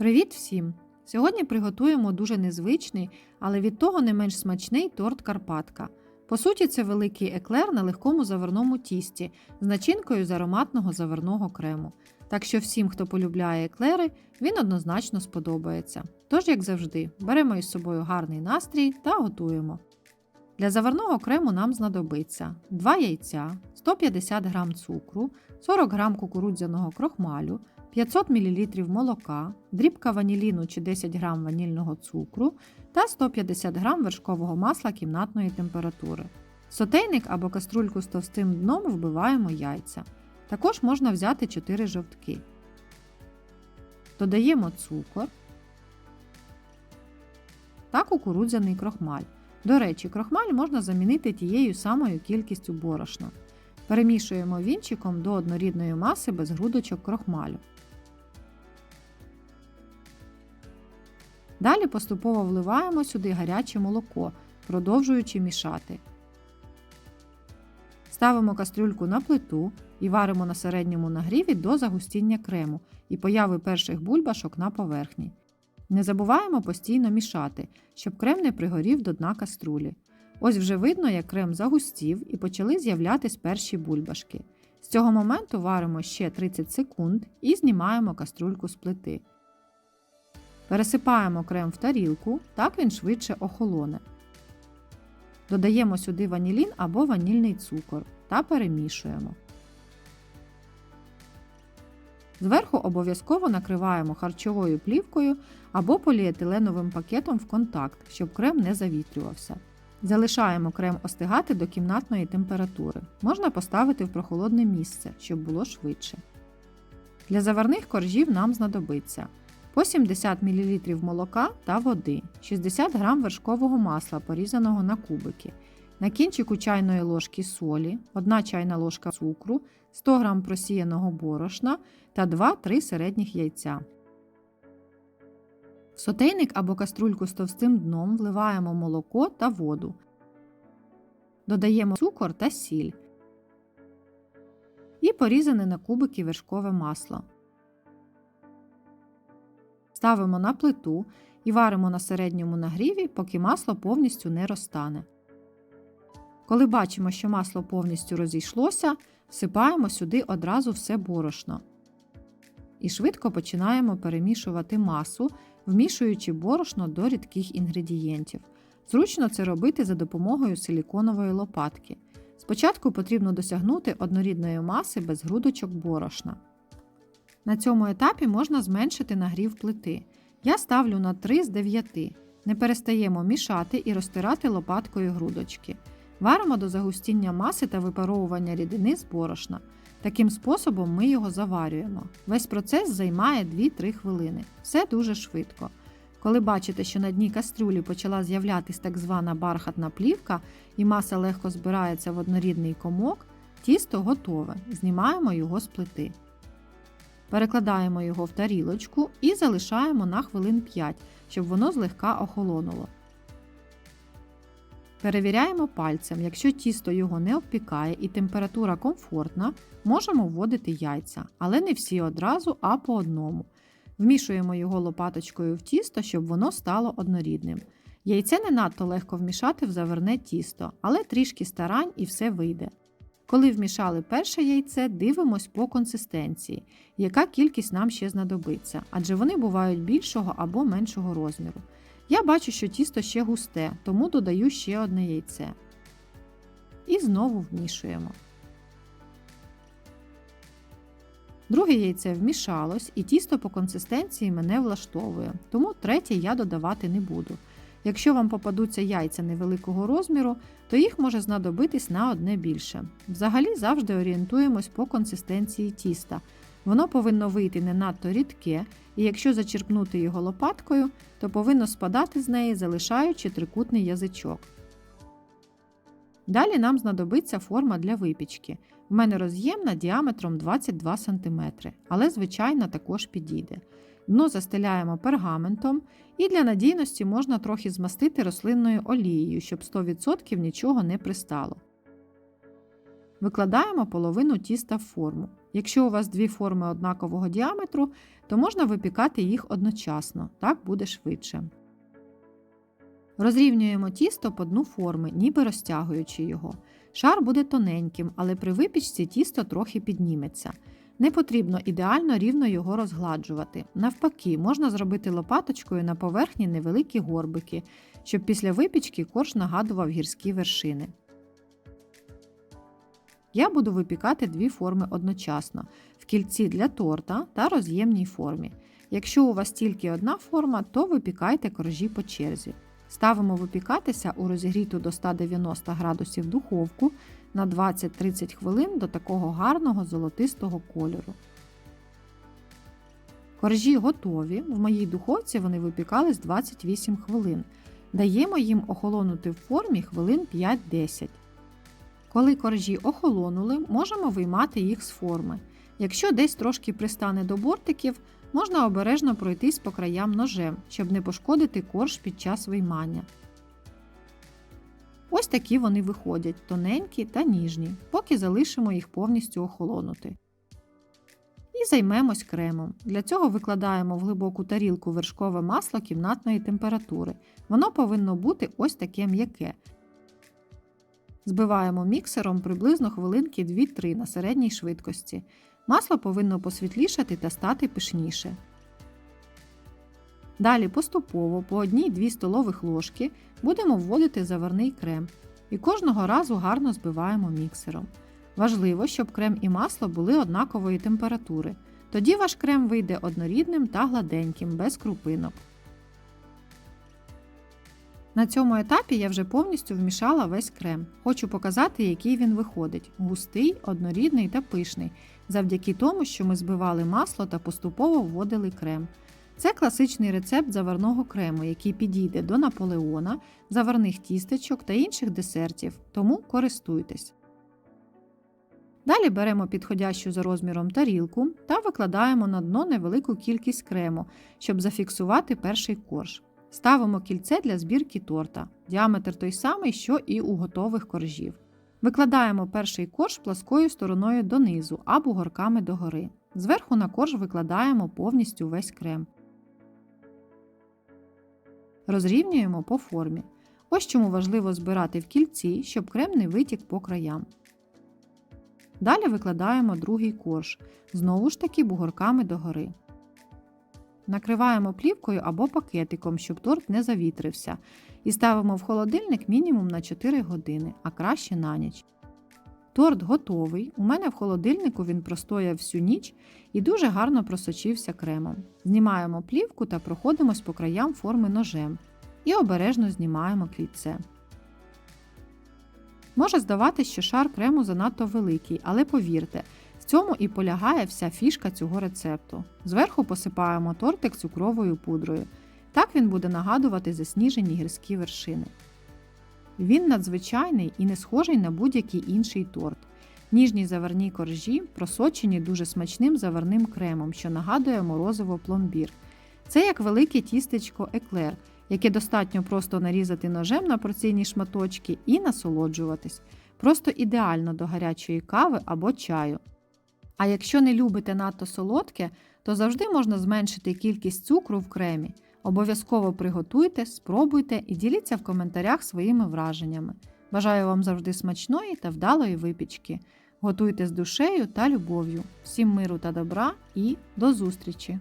Привіт всім! Сьогодні приготуємо дуже незвичний, але від того не менш смачний торт Карпатка. По суті, це великий еклер на легкому заварному тісті з начинкою з ароматного заварного крему. Так що всім, хто полюбляє еклери, він однозначно сподобається. Тож, як завжди, беремо із собою гарний настрій та готуємо. Для заварного крему нам знадобиться 2 яйця, 150 г цукру, 40 г кукурудзяного крохмалю, 500 мл молока, дрібка ваніліну чи 10 г ванільного цукру та 150 г вершкового масла кімнатної температури. Сотейник або каструльку з товстим дном вбиваємо яйця. Також можна взяти 4 жовтки. Додаємо цукор та кукурудзяний крохмаль. До речі, крохмаль можна замінити тією самою кількістю борошна. Перемішуємо вінчиком до однорідної маси без грудочок крохмалю. Далі поступово вливаємо сюди гаряче молоко, продовжуючи мішати. Ставимо кастрюльку на плиту і варимо на середньому нагріві до загустіння крему і появи перших бульбашок на поверхні. Не забуваємо постійно мішати, щоб крем не пригорів до дна каструлі. Ось вже видно, як крем загустів і почали з'являтись перші бульбашки. З цього моменту варимо ще 30 секунд і знімаємо каструльку з плити. Пересипаємо крем в тарілку, так він швидше охолоне. Додаємо сюди ванілін або ванільний цукор та перемішуємо. Зверху обов'язково накриваємо харчовою плівкою або поліетиленовим пакетом в контакт, щоб крем не завітрювався. Залишаємо крем остигати до кімнатної температури. Можна поставити в прохолодне місце, щоб було швидше. Для заварних коржів нам знадобиться по 70 мл молока та води, 60 г вершкового масла, порізаного на кубики, на кінчику чайної ложки солі, 1 чайна ложка цукру, 100 г просіяного борошна та 2-3 середніх яйця. В сотейник або каструльку з товстим дном вливаємо молоко та воду. Додаємо цукор та сіль і порізане на кубики вершкове масло. Ставимо на плиту і варимо на середньому нагріві, поки масло повністю не розтане. Коли бачимо, що масло повністю розійшлося, всипаємо сюди одразу все борошно. І швидко починаємо перемішувати масу, вмішуючи борошно до рідких інгредієнтів. Зручно це робити за допомогою силіконової лопатки. Спочатку потрібно досягнути однорідної маси без грудочок борошна. На цьому етапі можна зменшити нагрів плити. Я ставлю на 3 з 9. Не перестаємо мішати і розтирати лопаткою грудочки. Варимо до загустіння маси та випаровування рідини з борошна. Таким способом ми його заварюємо. Весь процес займає 2-3 хвилини. Все дуже швидко. Коли бачите, що на дні кастрюлі почала з'являтися так звана бархатна плівка і маса легко збирається в однорідний комок, тісто готове. Знімаємо його з плити. Перекладаємо його в тарілочку і залишаємо на хвилин 5, щоб воно злегка охолонуло. Перевіряємо пальцем, якщо тісто його не обпікає і температура комфортна, можемо вводити яйця, але не всі одразу, а по одному. Вмішуємо його лопаточкою в тісто, щоб воно стало однорідним. Яйце не надто легко вмішати в заверне тісто, але трішки старань і все вийде. Коли вмішали перше яйце, дивимось по консистенції, яка кількість нам ще знадобиться, адже вони бувають більшого або меншого розміру. Я бачу, що тісто ще густе, тому додаю ще одне яйце. І знову вмішуємо. Друге яйце вмішалось, і тісто по консистенції мене влаштовує, тому третє я додавати не буду. Якщо вам попадуться яйця невеликого розміру, то їх може знадобитись на одне більше. Взагалі завжди орієнтуємось по консистенції тіста. Воно повинно вийти не надто рідке, і якщо зачерпнути його лопаткою, то повинно спадати з неї, залишаючи трикутний язичок. Далі нам знадобиться форма для випічки. У мене роз'ємна діаметром 22 см, але звичайна також підійде. Дно застеляємо пергаментом і для надійності можна трохи змастити рослинною олією, щоб 100% нічого не пристало. Викладаємо половину тіста в форму. Якщо у вас дві форми однакового діаметру, то можна випікати їх одночасно, так буде швидше. Розрівнюємо тісто по дну форми, ніби розтягуючи його. Шар буде тоненьким, але при випічці тісто трохи підніметься. Не потрібно ідеально рівно його розгладжувати. Навпаки, можна зробити лопаточкою на поверхні невеликі горбики, щоб після випічки корж нагадував гірські вершини. Я буду випікати дві форми одночасно в кільці для торта та роз'ємній формі. Якщо у вас тільки одна форма, то випікайте коржі по черзі. Ставимо випікатися у розігріту до 190 градусів духовку на 20-30 хвилин до такого гарного золотистого кольору. Коржі готові. В моїй духовці вони випікались 28 хвилин. Даємо їм охолонути в формі хвилин 5-10. Коли коржі охолонули, можемо виймати їх з форми. Якщо десь трошки пристане до бортиків, можна обережно пройтись по краям ножем, щоб не пошкодити корж під час виймання. Ось такі вони виходять тоненькі та ніжні, поки залишимо їх повністю охолонути. І займемось кремом. Для цього викладаємо в глибоку тарілку вершкове масло кімнатної температури. Воно повинно бути ось таке м'яке. Збиваємо міксером приблизно хвилинки 2-3 на середній швидкості. Масло повинно посвітлішати та стати пишніше. Далі поступово по 1-2 столових ложки будемо вводити заварний крем і кожного разу гарно збиваємо міксером. Важливо, щоб крем і масло були однакової температури. Тоді ваш крем вийде однорідним та гладеньким, без крупинок. На цьому етапі я вже повністю вмішала весь крем. Хочу показати, який він виходить: густий, однорідний та пишний, завдяки тому, що ми збивали масло та поступово вводили крем. Це класичний рецепт заварного крему, який підійде до наполеона, заварних тістечок та інших десертів, тому користуйтесь. Далі беремо підходящу за розміром тарілку та викладаємо на дно невелику кількість крему, щоб зафіксувати перший корж. Ставимо кільце для збірки торта, діаметр той самий, що і у готових коржів. Викладаємо перший корж пласкою стороною донизу або горками догори. Зверху на корж викладаємо повністю весь крем. Розрівнюємо по формі. Ось чому важливо збирати в кільці, щоб крем не витік по краям. Далі викладаємо другий корж, знову ж таки бугорками догори. Накриваємо плівкою або пакетиком, щоб торт не завітрився, і ставимо в холодильник мінімум на 4 години, а краще на ніч. Торт готовий. У мене в холодильнику він простояв всю ніч і дуже гарно просочився кремом. Знімаємо плівку та проходимось по краям форми ножем і обережно знімаємо клітце. Може здаватись, що шар крему занадто великий, але повірте, в цьому і полягає вся фішка цього рецепту. Зверху посипаємо тортик цукровою пудрою. Так він буде нагадувати засніжені гірські вершини. Він надзвичайний і не схожий на будь-який інший торт. Ніжні заварні коржі просочені дуже смачним заварним кремом, що нагадує морозиво пломбір. Це як велике тістечко еклер, яке достатньо просто нарізати ножем на порційні шматочки і насолоджуватись. Просто ідеально до гарячої кави або чаю. А якщо не любите надто солодке, то завжди можна зменшити кількість цукру в кремі. Обов'язково приготуйте, спробуйте і діліться в коментарях своїми враженнями. Бажаю вам завжди смачної та вдалої випічки. Готуйте з душею та любов'ю. Всім миру та добра і до зустрічі!